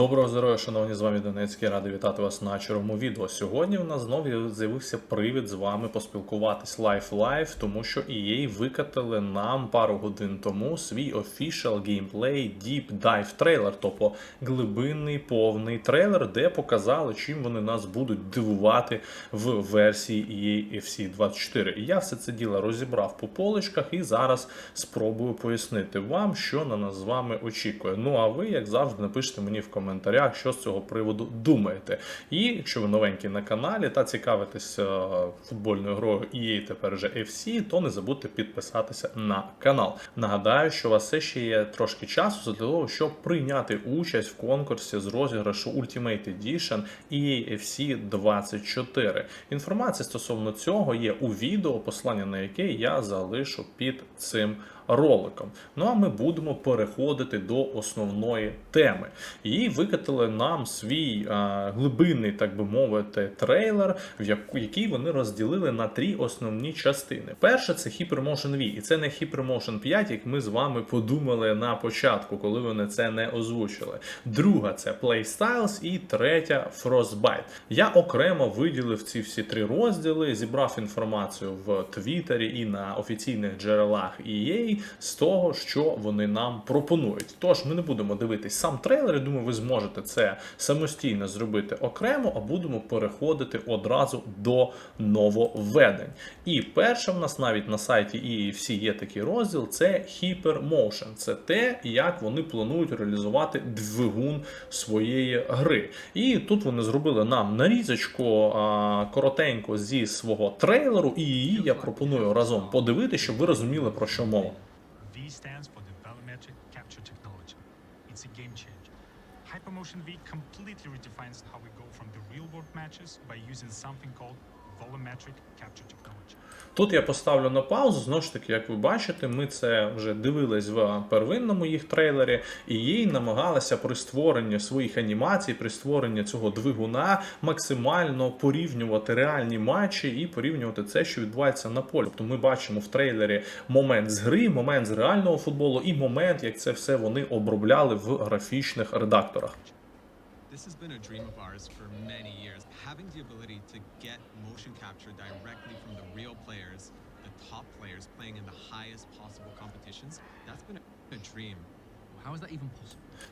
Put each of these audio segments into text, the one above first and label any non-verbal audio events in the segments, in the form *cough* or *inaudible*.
Доброго здоров'я, шановні з вами Донецький. Радий вітати вас на черговому відео. Сьогодні в нас знову з'явився привід з вами поспілкуватись лайф лайф, тому що EA викатили нам пару годин тому свій official gameplay Deep Dive трейлер, тобто глибинний повний трейлер, де показали, чим вони нас будуть дивувати в версії EA FC 24. І я все це діло розібрав по поличках і зараз спробую пояснити вам, що на нас з вами очікує. Ну а ви, як завжди, напишіть мені в коментарях, що з цього приводу думаєте. І якщо ви новенькі на каналі та цікавитесь е, футбольною грою EA тепер вже FC, то не забудьте підписатися на канал. Нагадаю, що у вас все ще є трошки часу для того, щоб прийняти участь в конкурсі з розіграшу Ultimate Edition EA FC 24. Інформація стосовно цього є у відео, посилання на яке я залишу під цим роликом. Ну а ми будемо переходити до основної теми. І викатили нам свій а, глибинний, так би мовити, трейлер, в яку, який вони розділили на три основні частини. Перша це Hypermotion V, і це не Hypermotion 5, як ми з вами подумали на початку, коли вони це не озвучили. Друга це Playstyles і третя Frostbite. Я окремо виділив ці всі три розділи, зібрав інформацію в Твіттері і на офіційних джерелах EA з того, що вони нам пропонують. Тож ми не будемо дивитись сам трейлер. Я думаю, ви зможете це самостійно зробити окремо, а будемо переходити одразу до нововведень. І перше в нас навіть на сайті EFC є такий розділ: це Hypermotion. Це те, як вони планують реалізувати двигун своєї гри. І тут вони зробили нам нарізочку а, коротенько зі свого трейлеру, і її я пропоную разом подивити, щоб ви розуміли про що мова. V stands for the Volumetric Capture Technology. It's a game changer. Hypermotion V completely redefines how we go from the real world matches by using something called volumetric capture technology. Тут я поставлю на паузу. Знову ж таки, як ви бачите, ми це вже дивились в первинному їх трейлері, і їй намагалися при створенні своїх анімацій, при створенні цього двигуна максимально порівнювати реальні матчі і порівнювати це, що відбувається на полі. Тобто ми бачимо в трейлері момент з гри, момент з реального футболу і момент, як це все вони обробляли в графічних редакторах. This has been a dream of ours for many years. Having the ability to get motion capture directly from the real players, the top players playing in the highest possible competitions, that's been a, a dream.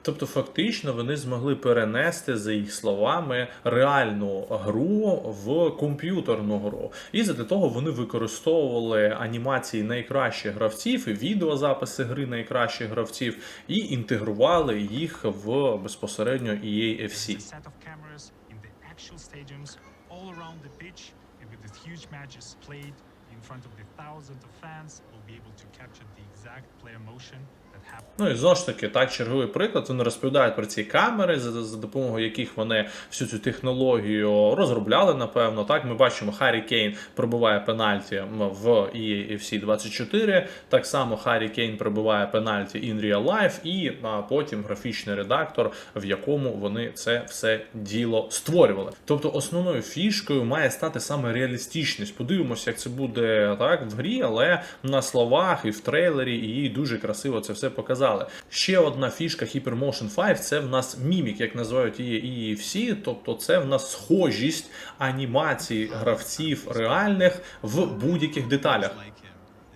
Тобто, фактично, вони змогли перенести, за їх словами, реальну гру в комп'ютерну гру. І за того вони використовували анімації найкращих гравців і відеозаписи гри найкращих гравців, і інтегрували їх в безпосередньо EA There's FC. a set of in the front of the thousands of fans, we'll be able to capture the exact player motion. Ну і знову ж таки, так, черговий приклад. Вони розповідають про ці камери, за, за допомогою яких вони всю цю технологію розробляли, напевно. Так, ми бачимо, Харі Кейн пробиває пенальті в EA FC 24. Так само Харі Кейн пробиває пенальті in real life, і а, потім графічний редактор, в якому вони це все діло створювали. Тобто основною фішкою має стати саме реалістичність. Подивимося, як це буде так в грі, але на словах і в трейлері, і дуже красиво це все показали. Ще одна фішка Hypermotion 5 це в нас мімік, як називають її і всі. тобто це в нас схожість анімації гравців реальних в будь-яких деталях.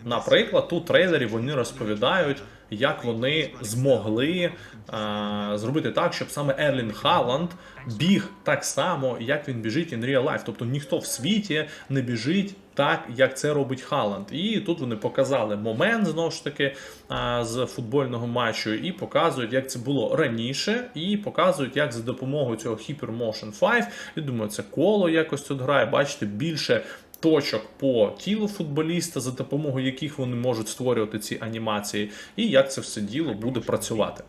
Наприклад, у трейлері вони розповідають, як вони змогли а, зробити так, щоб саме Ерлін Халанд біг так само, як він біжить in real life. Тобто ніхто в світі не біжить так, як це робить Халанд. І тут вони показали момент знову ж таки а, з футбольного матчу, і показують, як це було раніше, і показують, як за допомогою цього Hypermotion 5, я думаю, це коло якось тут грає. Бачите, більше точок по тілу футболіста, за допомогою яких вони можуть створювати ці анімації, і як це все діло буде працювати.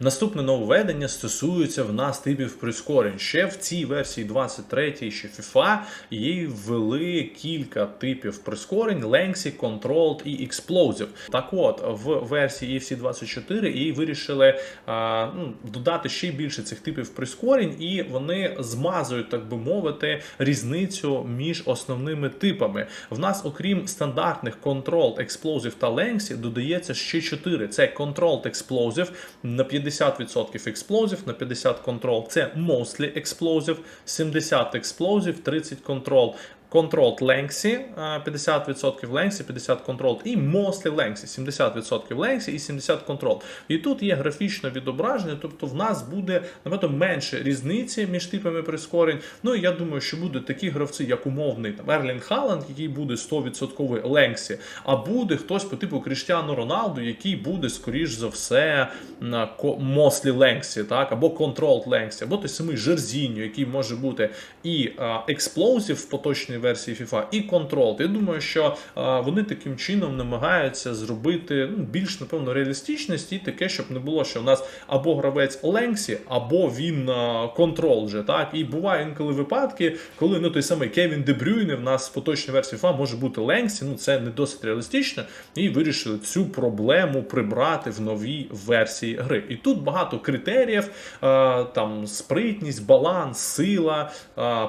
Наступне нововведення стосується в нас типів прискорень. Ще в цій версії 23 ще FIFA її ввели кілька типів прискорень: Lengthy, Controlled і Explosive. Так от, в версії EFC 24 її вирішили а, ну, додати ще більше цих типів прискорень, і вони змазують, так би мовити, різницю між основними типами. В нас, окрім стандартних Controlled, Explosive та Lengthy, додається ще 4. Це Controlled Explosive на 50 50% explosive на 50 control. Це mostly explosive, 70 explosive, 30 control. Controlled lengthy, 50% lengthy, 50 controlled і mostly lengthy, 70% lengthy і 70 controlled. І тут є графічне відображення, тобто в нас буде набагато менше різниці між типами прискорень. Ну і я думаю, що будуть такі гравці, як умовний там Ерлін Халанд, який буде 100% лengthy, а буде хтось по типу Кріштіану Роналду, який буде, скоріш за все, на mostly lengthy, так, або controlled lengthy, або той самий Жерзіньо, який може бути і explosive в поточній версії FIFA, і controlled. Я думаю, що вони таким чином намагаються зробити ну, більш, напевно, реалістичність і таке, щоб не було, що в нас або гравець Ленксі, або він контрол вже. Так? І буває інколи випадки, коли ну, той самий Кевін Дебрюйне в нас в поточній версії FIFA може бути Ленксі, ну це не досить реалістично, і вирішили цю проблему прибрати в новій версії гри. І тут багато критеріїв, там спритність, баланс, сила,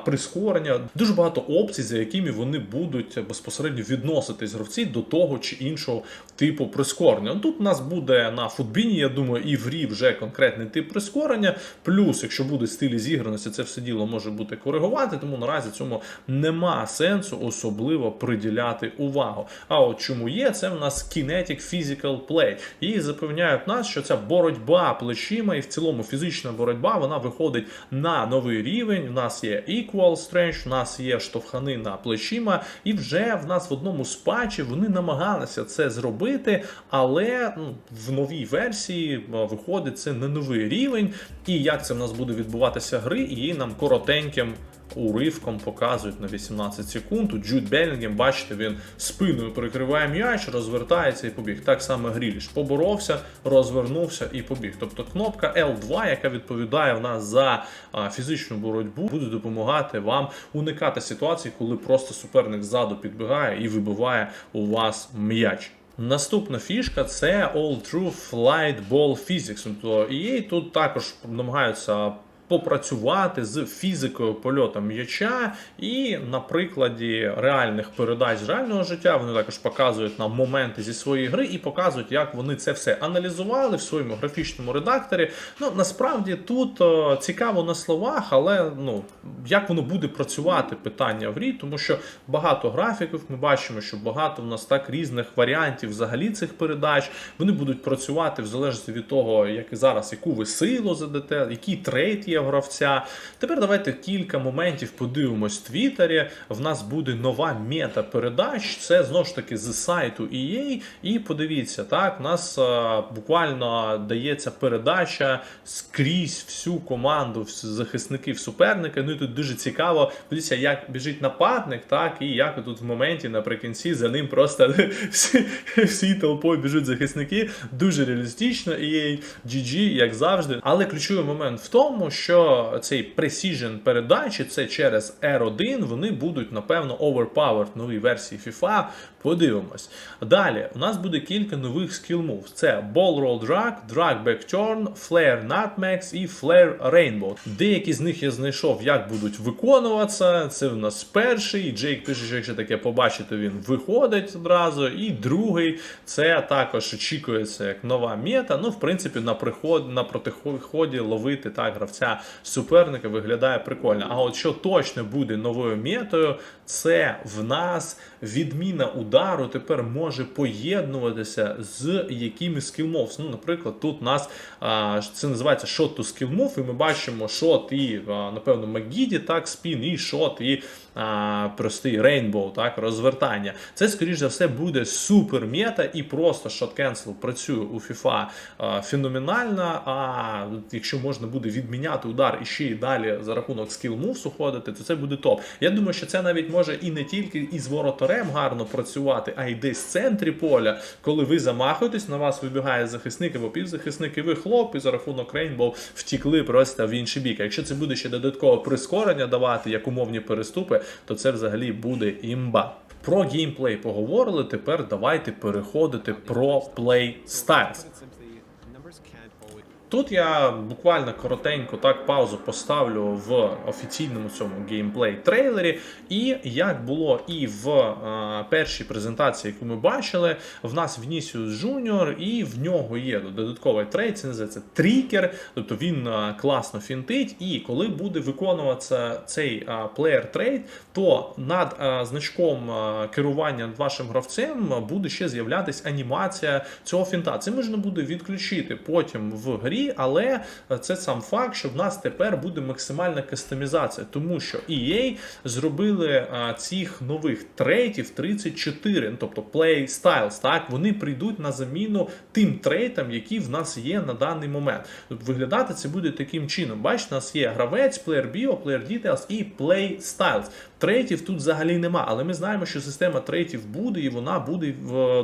прискорення, дуже багато опцій, за якими вони будуть безпосередньо відноситись гравці до того чи іншого типу прискорення. Тут у нас буде на футбіні, я думаю, і в грі вже конкретний тип прискорення. Плюс, якщо буде стилі зіграності, це все діло може бути коригувати, тому наразі цьому нема сенсу особливо приділяти увагу. А от чому є, це в нас Kinetic Physical Play. І запевняють нас, що ця боротьба плечима і в цілому фізична боротьба вона виходить на новий рівень. У нас є Equal Strength, у нас є штовханина плечима, і вже в нас в одному з патчів вони намагалися це зробити, але ну, в новій версії виходить це на новий рівень. І як це в нас буде відбуватися гри, і нам коротеньким уривком показують на 18 секунд. Тут Джуд Белінгем, бачите, він спиною перекриває м'яч, розвертається і побіг. Так само Гріліш поборовся, розвернувся і побіг. Тобто кнопка L2, яка відповідає в нас за фізичну боротьбу, буде допомагати вам уникати ситуацій, коли просто суперник ззаду підбігає і вибиває у вас м'яч. Наступна фішка це All True Flight Ball Physics. Тобто EA тут також намагаються попрацювати з фізикою польоту м'яча, і на прикладі реальних передач з реального життя вони також показують нам моменти зі своєї гри і показують, як вони це все аналізували в своєму графічному редакторі. Ну насправді тут е, цікаво на словах, але ну як воно буде працювати, питання в грі, тому що багато графіків ми бачимо, що багато в нас так різних варіантів взагалі цих передач. Вони будуть працювати в залежності від того, як і зараз, яку ви силу задете, який трейд є в гравця. Тепер давайте кілька моментів подивимось в Твіттері. В нас буде нова мета передач. Це знову ж таки з сайту EA. І подивіться, так, у нас е, буквально дається передача скрізь всю команду захисників суперника. Ну і тут дуже цікаво. Подивіться, як біжить нападник, так, і як тут в моменті наприкінці за ним просто *laughs* всі, всі толпою біжуть захисники. Дуже реалістично. EA GG, як завжди. Але ключовий момент в тому, що цей Precision передачі це через R1, вони будуть, напевно, overpowered новій версії FIFA. Подивимось. Далі у нас буде кілька нових skill moves. Це Ball Roll Drag, Drag Back Turn, Flare Nutmegs і Flare Rainbow. Деякі з них я знайшов, як будуть виконуватися. Це в нас перший. Джейк пише, що якщо таке побачите, він виходить одразу. І другий це також очікується як нова мета. Ну, в принципі, на приход, на протиході ловити так гравця суперника виглядає прикольно. А от що точно буде новою метою, це в нас відміна удару тепер може поєднуватися з якимись скілмовс. Ну, наприклад, тут у нас а, це називається shot to skill move, і ми бачимо шот і, а, напевно, Магіді, так, спін, і шот, і а, простий рейнбоу, так, розвертання. Це, скоріш за все, буде супер мета, і просто cancel працює у FIFA а, феноменально. А якщо можна буде відміняти удар і ще й далі за рахунок skill moves уходити, то це буде топ. Я думаю, що це навіть може і не тільки із воротарем гарно працювати, а й десь в центрі поля, коли ви замахуєтесь, на вас вибігає захисник або півзахисник, і ви хлоп, і за рахунок рейнбоу втікли просто в інший бік. Якщо це буде ще додаткове прискорення давати, як умовні переступи, то це взагалі буде імба. Про геймплей поговорили. Тепер давайте переходити про плей Тут я буквально коротенько так паузу поставлю в офіційному цьому геймплей трейлері. І як було і в е, першій презентації, яку ми бачили, в нас Vinicius Junior, і в нього є додатковий трейд, це називається трікер, тобто він е, класно фінтить. І коли буде виконуватися цей плеєр трейд, то над е, значком е, керування над вашим гравцем буде ще з'являтися анімація цього фінта. Це можна буде відключити потім в грі, але е, це сам факт, що в нас тепер буде максимальна кастомізація, тому що EA зробили а, цих нових трейтів 34, ну, тобто Play Styles, так вони прийдуть на заміну тим трейтам, які в нас є на даний момент. Виглядати це буде таким чином. Бачите, у нас є гравець, Player Bio, Player Details і Play Styles. Трейтів тут взагалі нема, але ми знаємо, що система трейтів буде і вона буде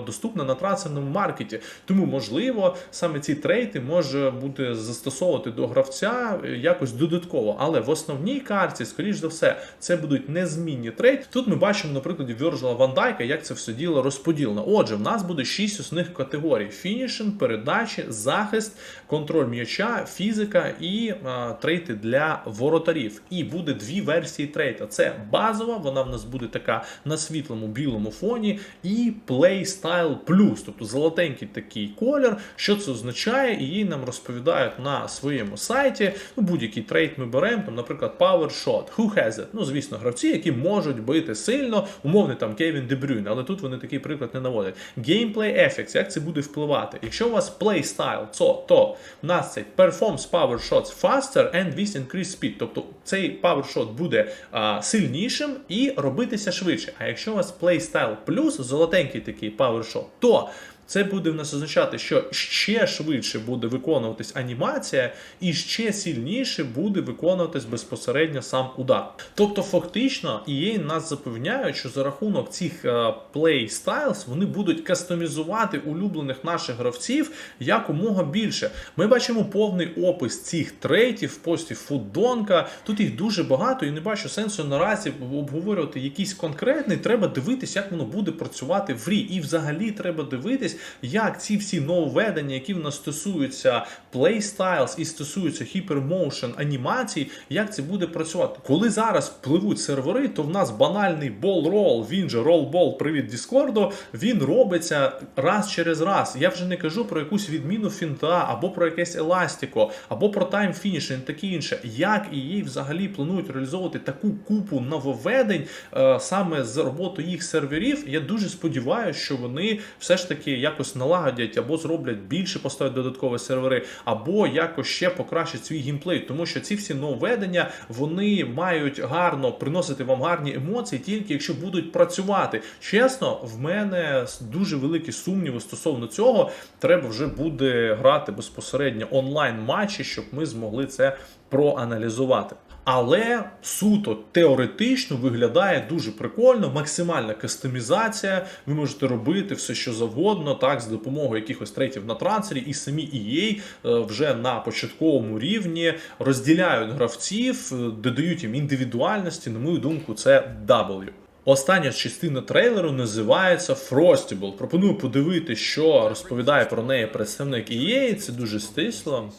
доступна на трансферному маркеті. Тому, можливо, саме ці трейти може бути застосовувати до гравця е, якось додатково. Але в основній карті, скоріш за все, це будуть незмінні трейти. Тут ми бачимо, на прикладі Вірджила Ван Дайка, як це все діло розподілено. Отже, в нас буде шість основних категорій: фінішинг, передачі, захист, контроль м'яча, фізика і а, трейти для воротарів. І буде дві версії трейта. Це базова, вона в нас буде така на світлому білому фоні, і Play Style Plus, тобто золотенький такий колір. Що це означає? І її нам розповідають на своєму сайті. Ну, будь-який трейд ми беремо, там, наприклад, Power Shot, Who has it? Ну, звісно, гравці, які можуть бити сильно, умовний там Кевін Дебрюйн, але тут вони такий приклад не наводять. Gameplay Effects, як це буде впливати? Якщо у вас Play Style, то, то в нас цей Performs Power Shots faster and with increased speed. Тобто цей Power Shot буде а, сильнішим і робитися швидше. А якщо у вас Play Style плюс золотенький такий Power Shot, то це буде в нас означати, що ще швидше буде виконуватись анімація, і ще сильніше буде виконуватись безпосередньо сам удар. Тобто, фактично, EA нас запевняють, що за рахунок цих е, play styles вони будуть кастомізувати улюблених наших гравців якомога більше. Ми бачимо повний опис цих трейтів, постів фуддонка. Тут їх дуже багато, і не бачу сенсу наразі обговорювати якийсь конкретний. Треба дивитись, як воно буде працювати в грі. І взагалі треба дивитись, як ці всі нововведення, які в нас стосуються playstyles і стосуються hypermotion анімацій, як це буде працювати. Коли зараз пливуть сервери, то в нас банальний бол-рол, він же ролл-бол, привіт Діскорду, він робиться раз через раз. Я вже не кажу про якусь відміну фінта, або про якесь еластико, або про тайм фінішинг, таке інше. Як і їй взагалі планують реалізовувати таку купу нововведень е, саме з роботою їх серверів, я дуже сподіваюся, що вони все ж таки якось налагодять або зроблять більше, поставлять додаткові сервери, або якось ще покращать свій геймплей, тому що ці всі нововведення вони мають гарно приносити вам гарні емоції, тільки якщо будуть працювати. Чесно, в мене дуже великі сумніви стосовно цього. Треба вже буде грати безпосередньо онлайн матчі, щоб ми змогли це проаналізувати. Але суто теоретично виглядає дуже прикольно, максимальна кастомізація. Ви можете робити все, що завгодно, так, з допомогою якихось трейтів на трансфері, і самі EA е, вже на початковому рівні розділяють гравців, е, додають їм індивідуальності. На мою думку, це W. Остання частина трейлеру називається Frostable. Пропоную подивитися, що розповідає про неї представник EA. Це дуже стисло.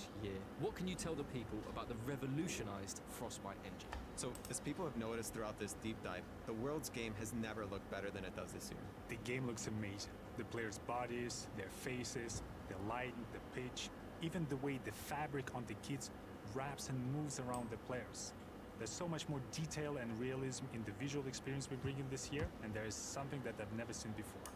People have noticed throughout this deep dive, the world's game has never looked better than it does this year. The game looks amazing. The players' bodies, their faces, the light, the pitch, even the way the fabric on the kits wraps and moves around the players. There's so much more detail and realism in the visual experience we're bringing this year, and there is something that I've never seen before.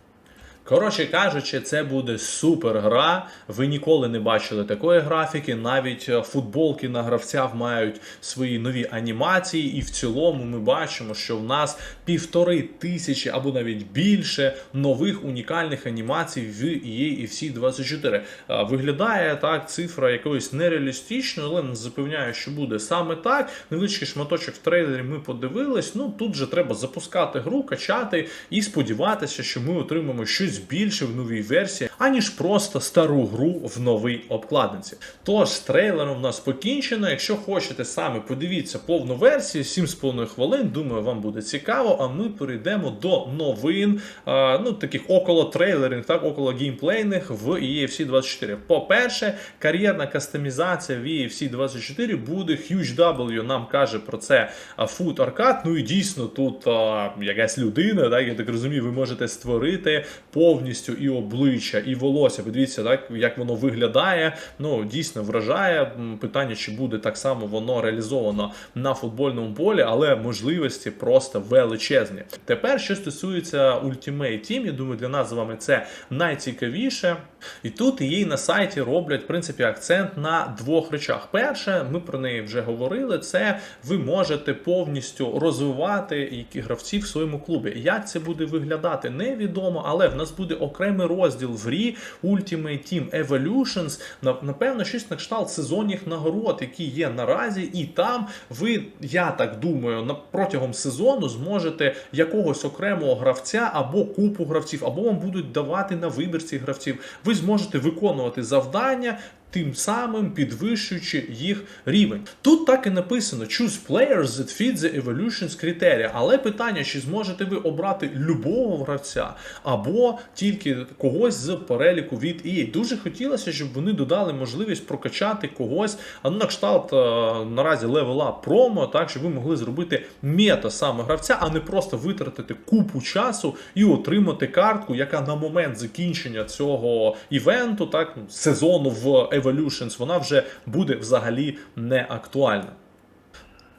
Коротше кажучи, це буде супер гра. Ви ніколи не бачили такої графіки. Навіть е, футболки на гравцях мають свої нові анімації, і в цілому ми бачимо, що в нас півтори тисячі або навіть більше нових унікальних анімацій в EA і всі 24. Е, Виглядає так цифра якоюсь нереалістичною, але нас запевняю, що буде саме так. Невеличкий шматочок в трейлері ми подивились. Ну тут же треба запускати гру, качати і сподіватися, що ми отримаємо щось щось більше в новій версії, аніж просто стару гру в новій обкладинці. Тож трейлером в нас покінчено. Якщо хочете саме подивіться повну версію, 7,5 хвилин. Думаю, вам буде цікаво. А ми перейдемо до новин, а, ну таких около трейлерних, так около геймплейних в EFC 24. По-перше, кар'єрна кастомізація в EFC 24 буде Huge W. Нам каже про це Food Arcade. Ну і дійсно тут а, якась людина, так я так розумію, ви можете створити повністю і обличчя, і волосся. Подивіться, так як воно виглядає. Ну дійсно вражає. Питання, чи буде так само воно реалізовано на футбольному полі, але можливості просто величезні. Тепер, що стосується Ultimate Team, я думаю, для нас з вами це найцікавіше. І тут її на сайті роблять в принципі акцент на двох речах. Перше, ми про неї вже говорили. Це ви можете повністю розвивати які гравців в своєму клубі. Як це буде виглядати, невідомо, але в нас буде окремий розділ в грі Ultimate Team Evolutions. Напевно, щось на кшталт сезонних нагород, які є наразі, і там ви, я так думаю, на протягом сезону зможете якогось окремого гравця або купу гравців, або вам будуть давати на вибір цих гравців. Ви зможете виконувати завдання. Тим самим підвищуючи їх рівень. Тут так і написано: choose players that fit the evolutions criteria. Але питання, чи зможете ви обрати любого гравця або тільки когось з переліку від EA. Дуже хотілося, щоб вони додали можливість прокачати когось, ну на кшталт е, наразі левела промо, так щоб ви могли зробити мета саме гравця, а не просто витратити купу часу і отримати картку, яка на момент закінчення цього івенту, так сезону в Evolutions, вона вже буде взагалі не актуальна.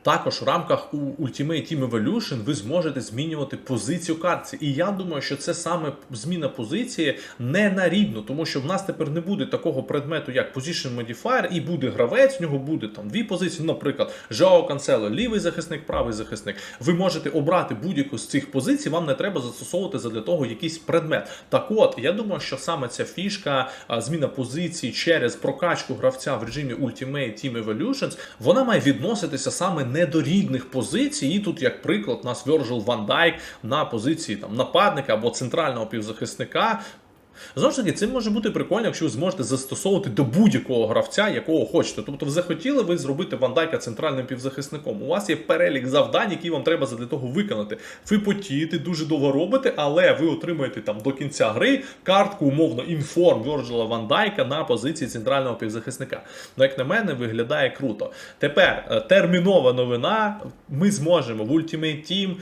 Також в рамках у Ultimate Team Evolution ви зможете змінювати позицію картці. І я думаю, що це саме зміна позиції не на рівну, тому що в нас тепер не буде такого предмету, як Position Modifier, і буде гравець, в нього буде там дві позиції. Наприклад, Жао Канцело, лівий захисник, правий захисник. Ви можете обрати будь-яку з цих позицій, вам не треба застосовувати задля того якийсь предмет. Так от, я думаю, що саме ця фішка, зміна позиції через прокачку гравця в режимі Ultimate Team Evolutions, вона має відноситися саме не до рідних позицій. І тут, як приклад, нас Вержил Ван Дайк на позиції там нападника або центрального півзахисника. Знову ж таки, це може бути прикольно, якщо ви зможете застосовувати до будь-якого гравця, якого хочете. Тобто, ви захотіли ви зробити Вандайка центральним півзахисником. У вас є перелік завдань, які вам треба для того виконати. Ви потієте, дуже довго робите, але ви отримаєте там до кінця гри картку, умовно, інформ Вьорджела Вандайка на позиції центрального півзахисника. Ну, як на мене, виглядає круто. Тепер е, термінова новина. Ми зможемо в Ultimate Team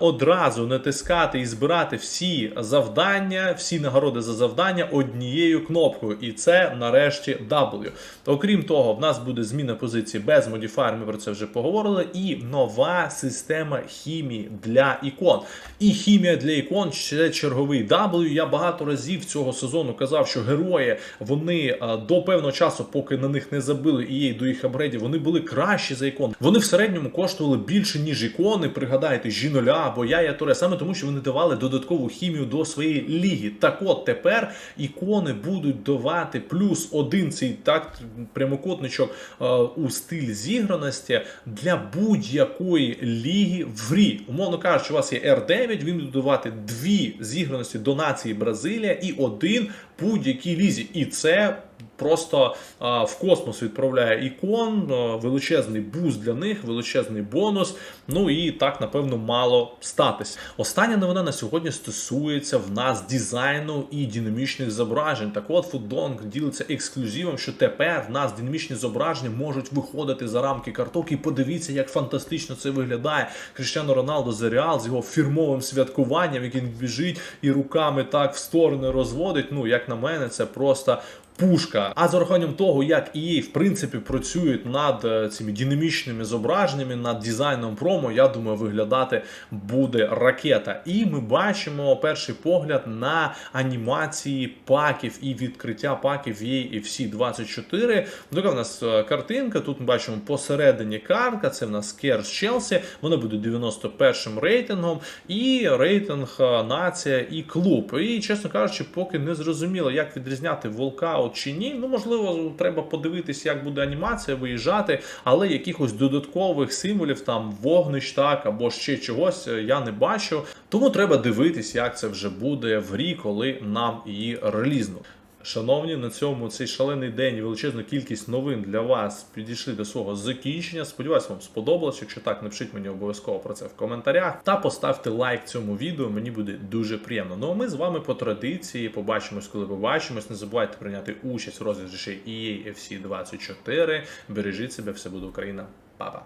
одразу натискати і збирати всі завдання, всі нагороди за завдання однією кнопкою. І це нарешті W. Окрім того, в нас буде зміна позиції без модіфаєр, ми про це вже поговорили, і нова система хімії для ікон. І хімія для ікон це черговий W. Я багато разів цього сезону казав, що герої вони до певного часу, поки на них не забили і є до їх апгрейдів, вони були кращі за ікон. Вони в середньому коштували більше, ніж ікони. Пригадайте, Жіноля або Яя Торе, саме тому, що вони давали додаткову хімію до своєї ліги. Так от тепер ікони будуть давати плюс один цей так прямокутничок е, у стиль зіграності для будь-якої ліги в грі. Умовно кажучи, у вас є R9, він буде давати дві зіграності до нації Бразилія і один будь-якій лізі. І це просто а, в космос відправляє ікон, величезний буст для них, величезний бонус. Ну і так, напевно, мало статись. Остання новина на сьогодні стосується в нас дизайну і динамічних зображень. Так от Фудонг ділиться ексклюзивом, що тепер в нас динамічні зображення можуть виходити за рамки карток. І подивіться, як фантастично це виглядає. Кріштиану Роналдо за Реал з його фірмовим святкуванням, як він біжить і руками так в сторони розводить. Ну, як на мене, це просто пушка. А з урахуванням того, як EA, в принципі, працюють над е, цими динамічними зображеннями, над дизайном промо, я думаю, виглядати буде ракета. І ми бачимо перший погляд на анімації паків і відкриття паків в EA FC 24. Така в нас е, картинка. Тут ми бачимо посередині картка. Це в нас Керс Челсі. Вона буде 91 рейтингом. І рейтинг е, нація і клуб. І, чесно кажучи, поки не зрозуміло, як відрізняти волка Blackout чи ні. Ну, можливо, треба подивитись, як буде анімація виїжджати, але якихось додаткових символів, там вогнищ, так або ще чогось е, я не бачу. Тому треба дивитись, як це вже буде в грі, коли нам її релізнуть. Шановні, на цьому цей шалений день величезна кількість новин для вас підійшли до свого закінчення. Сподіваюсь, вам сподобалось. Якщо так, напишіть мені обов'язково про це в коментарях та поставте лайк цьому відео. Мені буде дуже приємно. Ну а ми з вами по традиції побачимось, коли побачимось. Не забувайте прийняти участь в розіграші EA FC 24. Бережіть себе, все буде Україна. Па-па.